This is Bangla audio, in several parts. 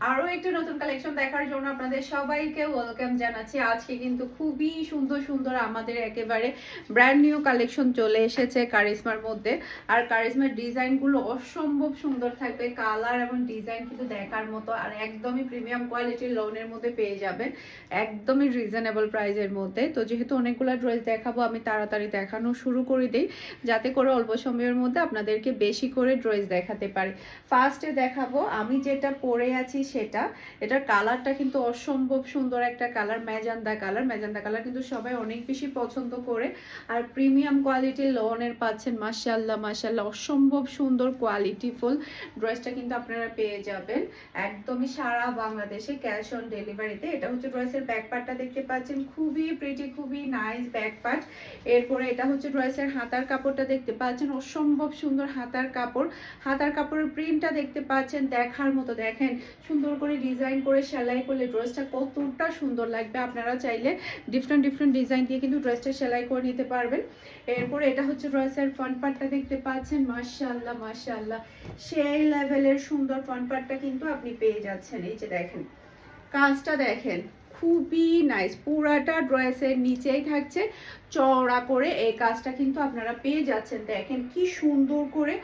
আরও একটা নতুন কালেকশন দেখার জন্য আপনাদের সবাইকে ওয়েলকাম জানাচ্ছি। আজকে কিন্তু খুবই সুন্দর সুন্দর আমাদের একেবারে ব্র্যান্ড নিউ কালেকশন চলে এসেছে কারিজমার মধ্যে। আর কারিজমার ডিজাইনগুলো অসম্ভব সুন্দর থাকবে। কালার এবং ডিজাইন কিন্তু দেখার মতো আর একদমই প্রিমিয়াম কোয়ালিটির লোনের মধ্যে পেয়ে যাবেন। একদমই রিজনেবল প্রাইজের মধ্যে। তো যেহেতু অনেকগুলো ড্রেস দেখাবো, আমি তাড়াতাড়ি দেখানো শুরু করে দিই, যাতে করে অল্প সময়ের মধ্যে আপনাদেরকে বেশি করে ড্রেস দেখাতে পারি। ফার্স্টে দেখাবো, আমি যেটা পরে আছি সেটা। এটার কালারটা কিন্তু অসম্ভব সুন্দর একটা colour magenta colour magenta colour কিন্তু সবাই অনেক বেশি পছন্দ করে। আর প্রিমিয়াম কোয়ালিটির লোনের পাচ্ছেন মাশাল্লাহ মাশাল্লাহ অসম্ভব সুন্দর কোয়ালিটিফুল ড্রেসটা কিন্তু আপনারা পেয়ে যাবেন একদমই সারা বাংলাদেশে ক্যাশ অন ডেলিভারিতে এটা হচ্ছে ড্রেসের ব্যাক পার্টটা দেখতে পাচ্ছেন। খুবই প্রিটি খুবই নাইস ব্যাক পার্ট এরপরে এটা হচ্ছে ড্রেসের হাতার কাপড়টা দেখতে পাচ্ছেন। অসম্ভব সুন্দর হাতার কাপড়। হাতার কাপড়ের প্রিন্টটা দেখতে পাচ্ছেন। দেখার মতো দেখেন। সুন্দর করে ডিজাইন করে সেলাই করলে ড্রেসটা কতটা সুন্দর লাগবে আপনারা চাইলে ডিফারেন্ট ডিফারেন্ট ডিজাইন দিয়ে কিন্তু ড্রেসটা সেলাই করে নিতে পারবেন। এরপরে এটা হচ্ছে ড্রেসের ফ্রন্ট পার্টটা দেখতে পাচ্ছেন। মাশাআল্লাহ মাশাআল্লাহ। সেই লেভেলের সুন্দর ফ্রন্ট পার্টটা কিন্তু আপনি পেয়ে যাচ্ছেন। এই যে দেখেন, কাজটা দেখেন। খুবই নাইস পুরাটা ড্রেসের নিচেই থাকছে। চওড়া করে এই কাজটা কিন্তু আপনারা পেয়ে যাচ্ছেন। দেখেন কি সুন্দর করে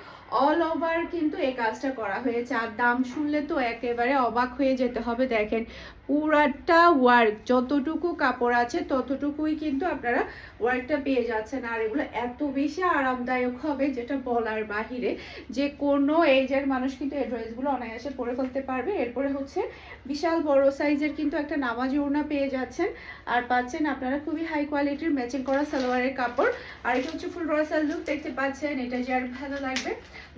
অল ওভার কিন্তু এই কাজটা করা হয়েছে। আর দাম শুনলে তো একেবারে অবাক হয়ে যেতে হবে। দেখেন পুরাটা ওয়ার্ক যতটুকু কাপড় আছে ততটুকুই কিন্তু আপনারা ওয়ার্কটা পেয়ে যাচ্ছেন। আর এগুলো এত বেশি আরামদায়ক হবে যেটা বলার বাহিরে। যে কোনো এজের মানুষ কিন্তু এই ড্রেসগুলো অনায়াসে পরে ফেলতে পারবে। এরপরে হচ্ছে বিশাল বড় সাইজের কিন্তু একটা নামাজ ওড়না পেয়ে যাচ্ছেন। আর পাচ্ছেন আপনারা খুবই হাই কোয়ালিটির ম্যাচিং করা সালোয়ারের কাপড়। আর এটা হচ্ছে ফুল রসাল লুক দেখতে পাচ্ছেন, এটা যে আর ভালো লাগবে।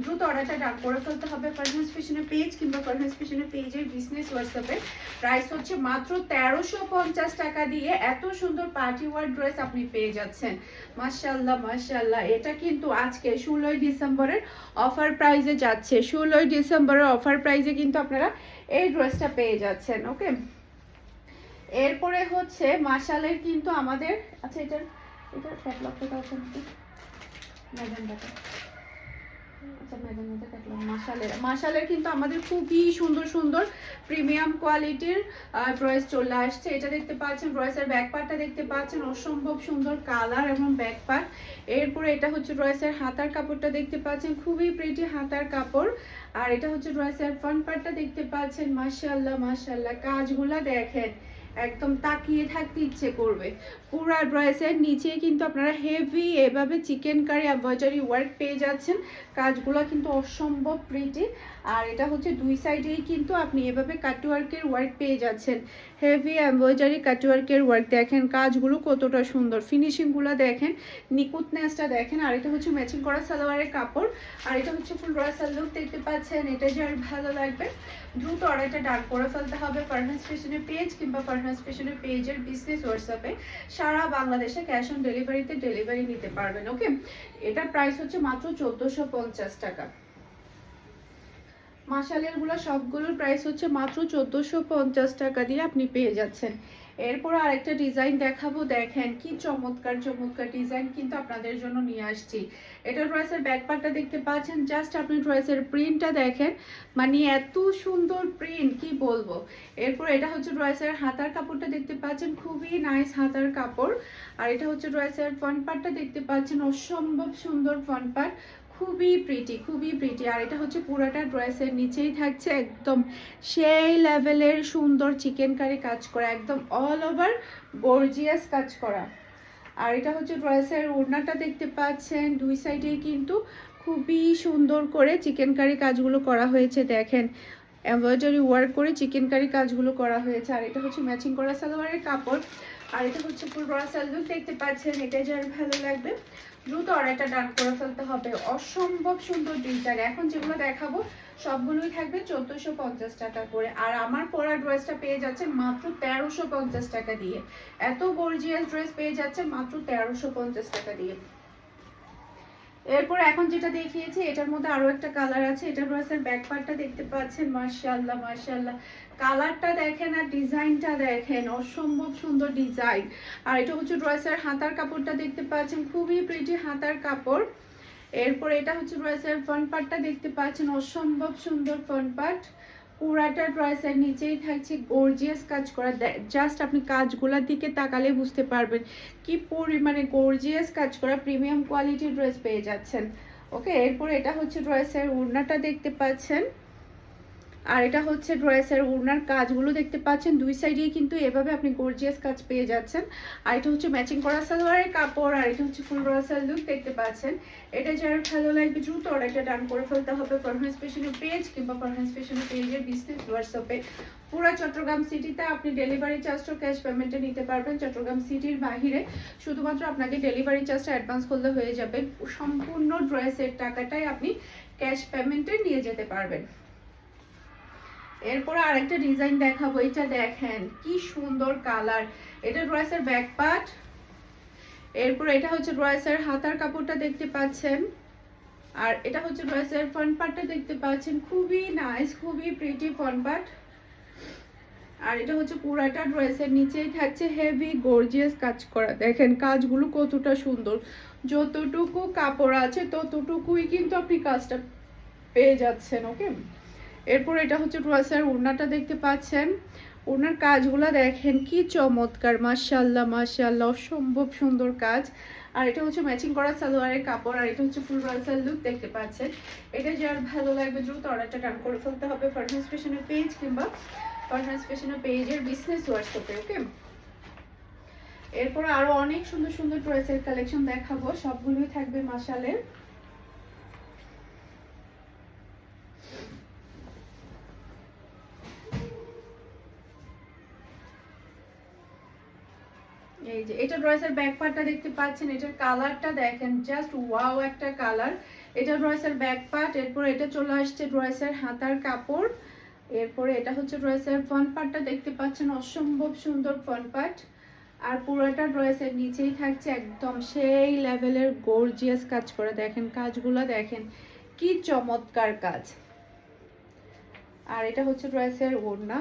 দ্রুত অর্ডারটা ডাক করে ফেলতে হবে ফারহান্স ফ্যাশনের পেজ কিংবা ফারহান্স ফ্যাশনের পেজের বিজনেস হোয়াটসঅ্যাপে প্রাইস হচ্ছে মাত্র তেরোশো পঞ্চাশ টাকা দিয়ে এত সুন্দর পার্টি ওয়ার ড্রেস আপনি পেয়ে যাচ্ছেন। মাশাল্লাহ মাশাল্লাহ এটা কিন্তু আজকে ষোলোই ডিসেম্বরের অফার প্রাইজে যাচ্ছে। ষোলোই ডিসেম্বরের অফার প্রাইজে কিন্তু আপনারা এই ড্রেসটা পেয়ে যাচ্ছেন ওকে এরপরে হচ্ছে মাশালের কিন্তু আমাদের আচ্ছা এটার এটার ক্যাটলগটা দাও নাকি ম্যাজেন্ডাটা আচ্ছা মাশালের কিন্তু আমাদের খুবই সুন্দর সুন্দর প্রিমিয়াম কোয়ালিটির ড্রেস চলে আসছে। এটা দেখতে পাচ্ছেন ড্রেসের ব্যাক পার্টটা দেখতে পাচ্ছেন, অসম্ভব সুন্দর কালার এবং ব্যাক পার্ট এরপরে এটা হচ্ছে ড্রেসের হাতার কাপড়টা দেখতে পাচ্ছেন, খুবই প্রিটি হাতার কাপড়। আর এটা হচ্ছে ড্রেসের ফ্রন্ট পার্টটা দেখতে পাচ্ছেন, মাশাল্লাহ মাশাল্লাহ। কাজগুলা দেখেন। একদম তাকিয়ে থাকতে ইচ্ছে করবে। পুরা ড্রেসের নিচে কিন্তু আপনারা হেভি এভাবে চিকেন কারি অ্যাম্বয়ডারি ওয়ার্ক পেয়ে যাচ্ছেন। কাজগুলো কিন্তু অসম্ভব প্রিটি আর এটা হচ্ছে দুই সাইডেই কিন্তু আপনি এভাবে কাটওয়ার্কের ওয়ার্ক পেয়ে যাচ্ছেন। হেভি এমব্রয়ডারি কাটওয়ার্কের ওয়ার্ক দেখেন কাজগুলো কতটা সুন্দর। ফিনিশিংগুলো দেখেন নিকুটনেসটা দেখেন, আর এটা হচ্ছে ম্যাচিং করা সালোয়ারের কাপড়। আর এটা হচ্ছে ফুল রসাল লুক দেখতে পাচ্ছেন, এটা যে আর ভালো লাগবে। দ্রুত অর্ডারটা ডাক করে ফেলতে হবে ফারহাস ফ্যাশনের পেজ কিংবা ফারহাস ফ্যাশনের পেজের বিজনেস হোয়াটসঅ্যাপে সারা বাংলাদেশে ক্যাশ অন ডেলিভারিতে ডেলিভারি নিতে পারবেন ওকে এটার প্রাইস হচ্ছে মাত্র চোদ্দোশো টাকা। মাসালেরগুলো সবগুলোর প্রাইস হচ্ছে মাত্র চোদ্দোশো পঞ্চাশ টাকা দিয়ে আপনি পেয়ে যাচ্ছেন। এরপর আরেকটা ডিজাইন দেখাবো। দেখেন কি চমৎকার চমৎকার ডিজাইন কিন্তু আপনাদের জন্য নিয়ে আসছি। এটা ড্রেসের ব্যাক পার্টটা দেখতে পাচ্ছেন। জাস্ট আপনি ড্রেসের প্রিন্টটা দেখেন। মানে এত সুন্দর প্রিন্ট কি বলব? এরপর এটা হচ্ছে ড্রেসের হাতার কাপড়টা দেখতে পাচ্ছেন। খুবই নাইস হাতার কাপড়। আর এটা হচ্ছে ড্রেসের ফ্রন্ট পার্টটা দেখতে পাচ্ছেন। অসম্ভব সুন্দর ফ্রন্ট পার্ট খুবই প্রিটি খুবই প্রিটি আর এটা হচ্ছে পুরাটা ড্রেসের নিচেই থাকছে একদম সেই লেভেলের সুন্দর চিকেন কারি কাজ করা, একদম অল ওভার গর্জিয়াস কাজ করা। আর এটা হচ্ছে ড্রেসের ওড়নাটা দেখতে পাচ্ছেন, দুই সাইডেই কিন্তু খুবই সুন্দর করে চিকেন কারি কাজগুলো করা হয়েছে, দেখেন। এমব্রয়ডারি ওয়ার্ক করে চিকেন কারি কাজগুলো করা হয়েছে। আর এটা হচ্ছে ম্যাচিং করা সালোয়ারের কাপড়। আর এটা হচ্ছে বড়া সালুক দেখতে পাচ্ছেন এটা যার ভালো লাগবে। দ্রুত অর্ডারটা ডান করে ফেলতে হবে। অসম্ভব সুন্দর ডিজাইন এখন যেগুলো দেখাবো, সবগুলোই থাকবে চোদ্দোশো পঞ্চাশ টাকা করে। আর আমার পরা ড্রেসটা পেয়ে যাচ্ছে মাত্র তেরোশো পঞ্চাশ টাকা দিয়ে। এত গর্জিয়াস ড্রেস পেয়ে যাচ্ছে মাত্র তেরোশো পঞ্চাশ টাকা দিয়ে। এরপর এখন যেটা দেখিয়েছি, এটার মধ্যে আরও একটা কালার আছে। এটা ড্রেসের ব্যাক পার্টটা দেখতে পাচ্ছেন মার্শাল্লাহ মার্শাল্লাহ কালারটা দেখেন আর ডিজাইনটা দেখেন, অসম্ভব সুন্দর ডিজাইন আর এটা হচ্ছে ড্রেসের হাতার কাপড়টা দেখতে পাচ্ছেন, খুবই প্রিটি হাতার কাপড়। এরপর এটা হচ্ছে ড্রেসের ফ্রন্ট পার্টটা দেখতে পাচ্ছেন, অসম্ভব সুন্দর ফ্রন্ট পার্ট পুরাটা ড্রেসের নিচেই থাকছে গর্জিয়াস কাজ করা। জাস্ট আপনি কাজগুলোর দিকে তাকালে বুঝতে পারবেন কি পরিমাণে গর্জিয়াস কাজ করা প্রিমিয়াম কোয়ালিটির ড্রেস পেয়ে যাচ্ছেন। ওকে এরপর এটা হচ্ছে ড্রেসের উড়নাটা দেখতে পাচ্ছেন। আর এটা হচ্ছে ড্রেসের ওড়নার কাজগুলো দেখতে পাচ্ছেন। দুই সাইডেই কিন্তু এভাবে আপনি গর্জিয়াস কাজ পেয়ে যাচ্ছেন। আর এটা হচ্ছে ম্যাচিং করা সালোয়ারের কাপড়, আর এটা হচ্ছে ফুল রসাল লুক দেখতে পাচ্ছেন। এটা যারা ভালো লাগবে দ্রুত অর্ডারটা ডান করে ফেলতে হবে পারফরমেন্স পেশনের পেজ কিংবা পারফরমেন্স পেশনের পেজের বিজনেস হোয়াটসঅ্যাপে পুরো চট্টগ্রাম সিটিতে আপনি ডেলিভারি চার্জটা ক্যাশ পেমেন্টে নিতে পারবেন। চট্টগ্রাম সিটির বাহিরে শুধুমাত্র আপনাকে ডেলিভারি চার্জটা অ্যাডভান্স করলে হয়ে যাবে। সম্পূর্ণ ড্রেসের টাকাটাই আপনি ক্যাশ পেমেন্টে নিয়ে যেতে পারবেন। এরপর আরেকটা ডিজাইন দেখাবো, এটা দেখেন, কি সুন্দর কালার এটা ড্রেসের ব্যাক পার্ট এরপর এটা হচ্ছে ড্রেসের হাতার কাপড়টা দেখতে পাচ্ছেন। আর এটা হচ্ছে ড্রেসের ফ্রন্ট পার্টটা দেখতে পাচ্ছেন। খুবই নাইস খুবই প্রিটি ফ্রন্ট পার্ট আর এটা হচ্ছে পুরাটা ড্রেসের নিচেই থাকছে হেভি গর্জিয়াস কাজ করা। দেখেন কাজগুলো কতটা সুন্দর। যতটুকু কাপড় আছে, ততটুকুই কিন্তু আপনি কাজটা পেয়ে যাচ্ছেন ওকে এরপর এটা হচ্ছে ড্রেসের ওড়নাটা দেখতে পাচ্ছেন। ওনার কাজগুলো দেখেন, কি চমৎকার মাশাল্লাহ মাশাল্লাহ অসম্ভব সুন্দর কাজ। আর এটা হচ্ছে ম্যাচিং করা সালোয়ারের কাপড়, আর এটা হচ্ছে ফুল রসাল লুক দেখতে পাচ্ছেন। এটা যার ভালো লাগবে দ্রুত অর্ডারটা ডান করে ফেলতে হবে ফার্মেন্স ফ্যাশনের পেজ কিংবা ফার্মেন্স ফ্যাশনের পেজের বিজনেস হোয়াটসঅ্যাপে ওকে এরপর আরও অনেক সুন্দর সুন্দর ড্রেসের কালেকশন দেখাবো, সবগুলোই থাকবে মাসালের এই যে, এটা ব্যাক পার্টটা দেখতে পাচ্ছেন, এটার কালারটা দেখেন জাস্ট ওয়াও একটা কালার এটা ব্যাক পার্ট এরপর এটা চলে আসছে হাতার কাপড়, এরপরে এটা হচ্ছে ফ্রন্ট পার্টটা দেখতে পাচ্ছেন, অসম্ভব সুন্দর ফ্রন্ট পার্ট আর পুরোটা ড্রেসের নিচেই থাকছে একদম সেই লেভেলের গর্জিয়াস কাজ করে। দেখেন, কাজগুলো দেখেন, কি চমৎকার কাজ। আর এটা হচ্ছে ড্রেসের ওড়না।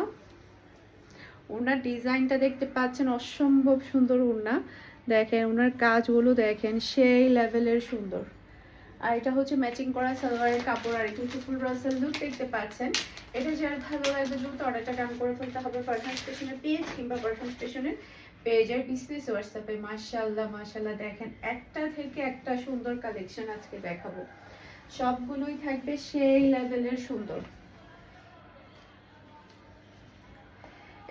ওনার ডিজাইনটা দেখতে পাচ্ছেন অসম্ভব সুন্দর ওড়না। দেখেন ওনার কাজগুলো দেখেন, সেই লেভেলের সুন্দর। আর এটা হচ্ছে ম্যাচিং করা সালোয়ারের কাপড়, আর এটা হচ্ছে ফুল রাসেল লুক দেখতে পাচ্ছেন। এটা যার ভালো লাগবে দ্রুত অর্ডারটা ডান করে ফেলতে হবে পারফেক্ট স্টেশনের পেজ কিংবা পারফেক্ট স্টেশনের পেজের বিজনেস হোয়াটসঅ্যাপে মাশাল্লাহ মাশাল্লাহ দেখেন, একটা থেকে একটা সুন্দর কালেকশন আজকে দেখাবো। সবগুলোই থাকবে সেই লেভেলের সুন্দর।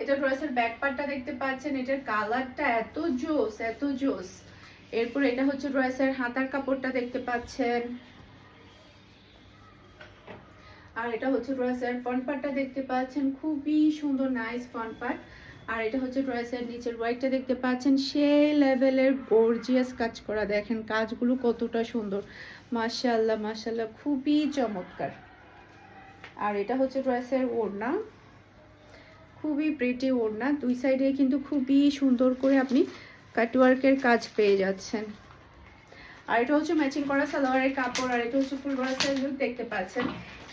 এটা ড্রেসের ব্যাক পার্টটা দেখতে পাচ্ছেন, এটার কালারটা এত জোস এত জোস। এরপর এটা হচ্ছে ড্রেসের হাতার কাপড়টা দেখতে পাচ্ছেন। আর এটা হচ্ছে ড্রেসের ফ্রন্ট পার্টটা দেখতে পাচ্ছেন, খুবই সুন্দর নাইস ফ্রন্ট পার্ট আর এটা হচ্ছে ড্রেসের নিচের হোয়াইটটা দেখতে পাচ্ছেন সেই লেভেলের গর্জিয়াস কাজ করা। দেখেন কাজগুলো কতটা সুন্দর। মাশাল্লাহ মাশাল্লাহ খুবই চমৎকার। আর এটা হচ্ছে ড্রেসের ওড়না। খুবই প্রিটি ওড়না। দুই সাইডে কিন্তু খুবই সুন্দর করে আপনি কাটওয়ার্কের কাজ পেয়ে যাচ্ছেন। আর এটা হচ্ছে ম্যাচিং করা সালোয়ারের কাপড়, আর এটা হচ্ছে ফুল বরাসের লুক দেখতে পাচ্ছেন।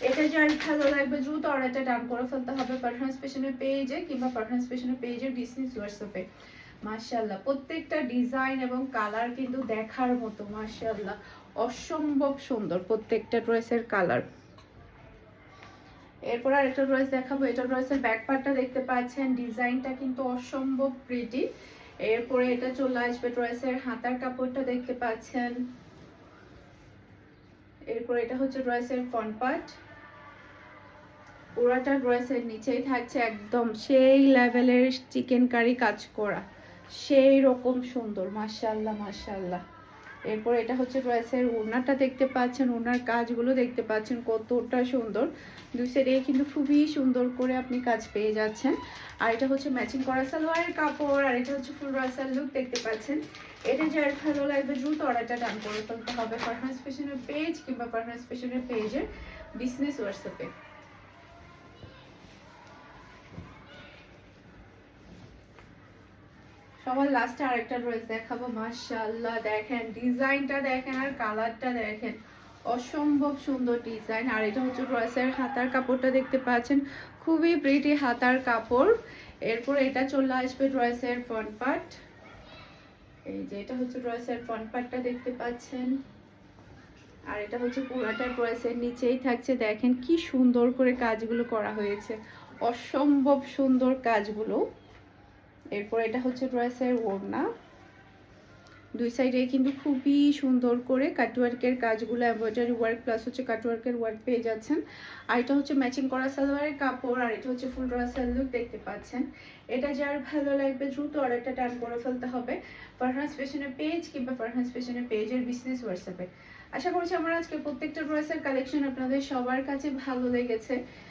এটা যার ভালো লাগবে, দ্রুত অর্ডারটা ডান করে ফেলতে হবে পারফরমেন্স পেশনের পেজে কিংবা পারফরমেন্স পেশনের পেজের বিজনেস হোয়াটসঅ্যাপে মাশাল্লাহ প্রত্যেকটা ডিজাইন এবং কালার কিন্তু দেখার মতো মাশাল্লাহ অসম্ভব সুন্দর প্রত্যেকটা ড্রেসের কালার এরপর আর একটা ড্রেস দেখাবো। এটা ড্রেসের ব্যাক পার্টটা দেখতে পাচ্ছেন। ডিজাইনটা কিন্তু অসম্ভব প্রিটি এরপরে এটা চলে আসবে ড্রেসের হাতার কাপড়টা দেখতে পাচ্ছেন। এরপর এটা হচ্ছে ড্রেসের ফ্রন্ট পার্ট পুরাটা ড্রেসের নিচেই থাকছে একদম সেই লেভেলের চিকেন কারি কাজ করা। সেই রকম সুন্দর মাশাল্লাহ মাশাল্লাহ এরপর এটা হচ্ছে ড্রেসের ওড়নাটা দেখতে পাচ্ছেন ওনার কাজগুলো দেখতে পাচ্ছেন, কতটা সুন্দর। দুই সাইডে কিন্তু খুবই সুন্দর করে আপনি কাজ পেয়ে যাচ্ছেন। আর এটা হচ্ছে ম্যাচিং করা সালোয়ারের কাপড়, আর এটা হচ্ছে ফুল রাসাল লুক দেখতে পাচ্ছেন। এটা যার ভালো লাগবে দ্রুত অর্ডারটা ডান করে ফেলতে হবে। পারফরমেন্স পেশনের পেজ কিংবা পারফরমেন্স পেশনের পেজের বিজনেস হোয়াটসঅ্যাপে সবার লাস্টে আরেকটা ড্রেস দেখাবো, মাশাআল্লাহ, দেখেন ডিজাইনটা দেখেন আর কালারটা দেখেন। অসম্ভব সুন্দর ডিজাইন আর এটা হচ্ছে ড্রেসের হাতার কাপড়টা দেখতে পাচ্ছেন, খুবই প্রিটি হাতার কাপড়। এরপর এটা চলে আসবে ড্রেসের ফ্রন্ট পার্ট এই যে এটা হচ্ছে ড্রেসের ফ্রন্ট পার্টটা দেখতে পাচ্ছেন। আর এটা হচ্ছে পুরাটা ড্রেসের নিচেই থাকছে, দেখেন কি সুন্দর করে কাজগুলো করা হয়েছে। অসম্ভব সুন্দর কাজগুলো। এরপর এটা হচ্ছে ড্রেসের ওড়না। দুই সাইডে কিন্তু খুবই সুন্দর করে কাটওয়ার্কের কাজগুলো এমব্রয়ডারি ওয়ার্ক প্লাস হচ্ছে কাটওয়ার্কের ওয়ার্ক পেয়ে যাচ্ছেন। আর এটা হচ্ছে ম্যাচিং করা সালোয়ারের কাপড়, আর এটা হচ্ছে ফুল ড্রেসের লুক দেখতে পাচ্ছেন। এটা যার ভালো লাগবে, দ্রুত অর্ডারটা টান করে ফেলতে হবে। ফারহান্স ফ্যাশনের পেজ কিংবা ফারহান্স ফ্যাশনের পেজের বিজনেস হোয়াটসঅ্যাপে আশা করছি আমার আজকে প্রত্যেকটা ড্রেসের কালেকশন আপনাদের সবার কাছে ভালো লেগেছে।